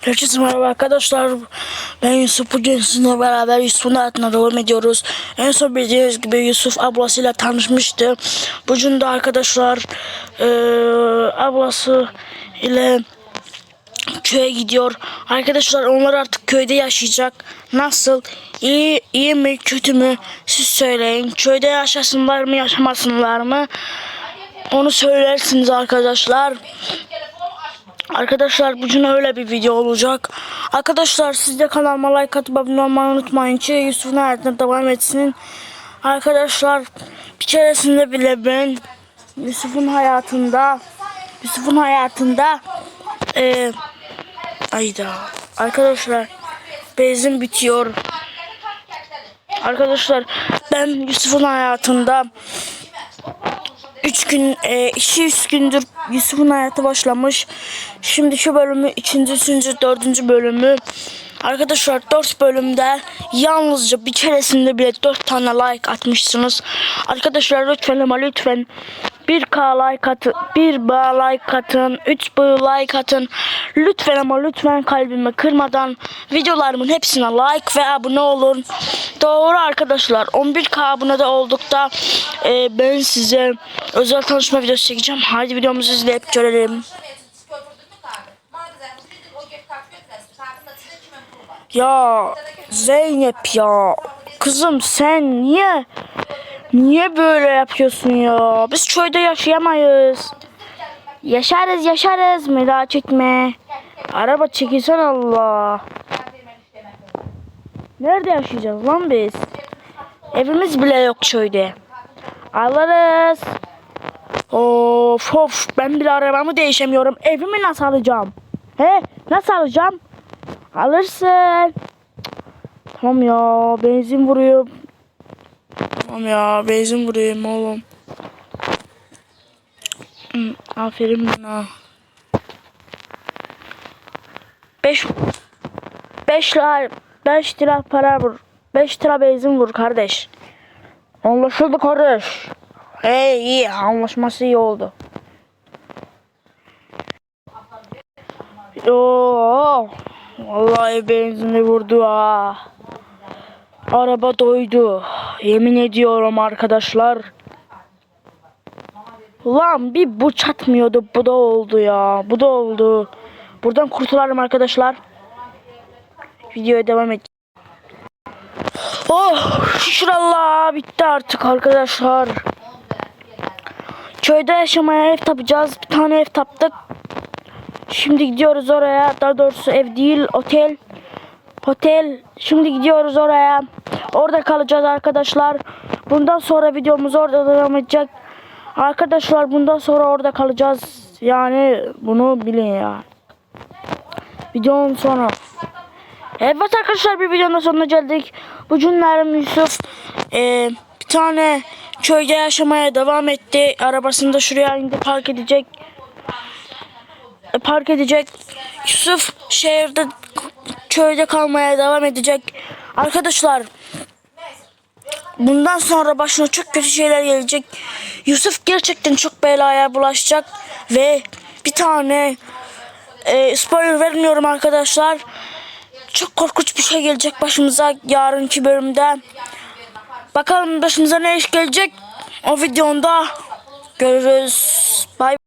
Herkese merhaba arkadaşlar. Ben Yusuf. Bugün sizinle beraber Yusuf'un hayatına devam ediyoruz. En son bildiğiniz gibi Yusuf ablasıyla tanışmıştı. Bugün de arkadaşlar eee, ablası ile köye gidiyor. Arkadaşlar onlar artık köyde yaşayacak. Nasıl? İyi, iyi mi kötü mü? Siz söyleyin. Köyde yaşasınlar mı yaşamasınlar mı? Onu söylersiniz arkadaşlar. Arkadaşlar bugün öyle bir video olacak. Arkadaşlar siz de kanalıma like atıp abone olmayı unutmayın ki Yusuf'un hayatına devam etsin. Arkadaşlar bir keresinde bile ben Yusuf'un hayatında Yusuf'un hayatında eee ayda arkadaşlar benzin bitiyor. Arkadaşlar ben Yusuf'un hayatında 3 gün, 200 gündür Yusuf'un hayatı başlamış. Şimdi şu bölümü, ikinci, üçüncü, dördüncü bölümü. Arkadaşlar 4 bölümde yalnızca bir keresinde bile 4 tane like atmışsınız. Arkadaşlar lütfen ama lütfen 1k like atın, 1 b like atın, 3 b like atın. Lütfen ama lütfen kalbimi kırmadan videolarımın hepsine like ve abone olun. Doğru arkadaşlar 11k abone de oldukta e, ben size özel tanışma videosu çekeceğim. Hadi videomuzu izleyip görelim. Ya Zeynep ya kızım sen niye niye böyle yapıyorsun ya? Biz köyde yaşayamayız. Yaşarız yaşarız merak etme. Araba çekilsen Allah. Nerede yaşayacağız lan biz? Evimiz bile yok köyde. Alırız. Of of ben bile arabamı değişemiyorum. Evimi nasıl alacağım? He nasıl alacağım? Alırsın. Tamam ya benzin vuruyor. Tamam ya benzin vuruyorum oğlum. Aferin bana. 5 5 lira 5 lira para vur. 5 lira benzin vur kardeş. Anlaşıldı kardeş. Hey iyi anlaşması iyi oldu. Oo, vallahi benzini vurdu ha. Araba doydu. Yemin ediyorum arkadaşlar. Lan bir bu çatmıyordu. Bu da oldu ya. Bu da oldu. Buradan kurtulalım arkadaşlar. Videoya devam et. Oh şükür Allah bitti artık arkadaşlar. Köyde yaşamaya ev tapacağız. Bir tane ev taptık. Şimdi gidiyoruz oraya. Daha doğrusu ev değil otel. Otel. Şimdi gidiyoruz oraya. Orada kalacağız arkadaşlar. Bundan sonra videomuz orada devam edecek. Arkadaşlar bundan sonra orada kalacağız. Yani bunu bilin ya. Videonun sonu. Evet arkadaşlar bir videonun sonuna geldik. Bugünlerim Yusuf eee, bir tane köyde yaşamaya devam etti. Arabasını da şuraya indi park edecek. E, park edecek. Yusuf şehirde köyde kalmaya devam edecek. Arkadaşlar bundan sonra başına çok kötü şeyler gelecek. Yusuf gerçekten çok belaya bulaşacak ve bir tane e, spoiler vermiyorum arkadaşlar. Çok korkunç bir şey gelecek başımıza yarınki bölümde. Bakalım başımıza ne iş gelecek. O videonda görürüz. Bay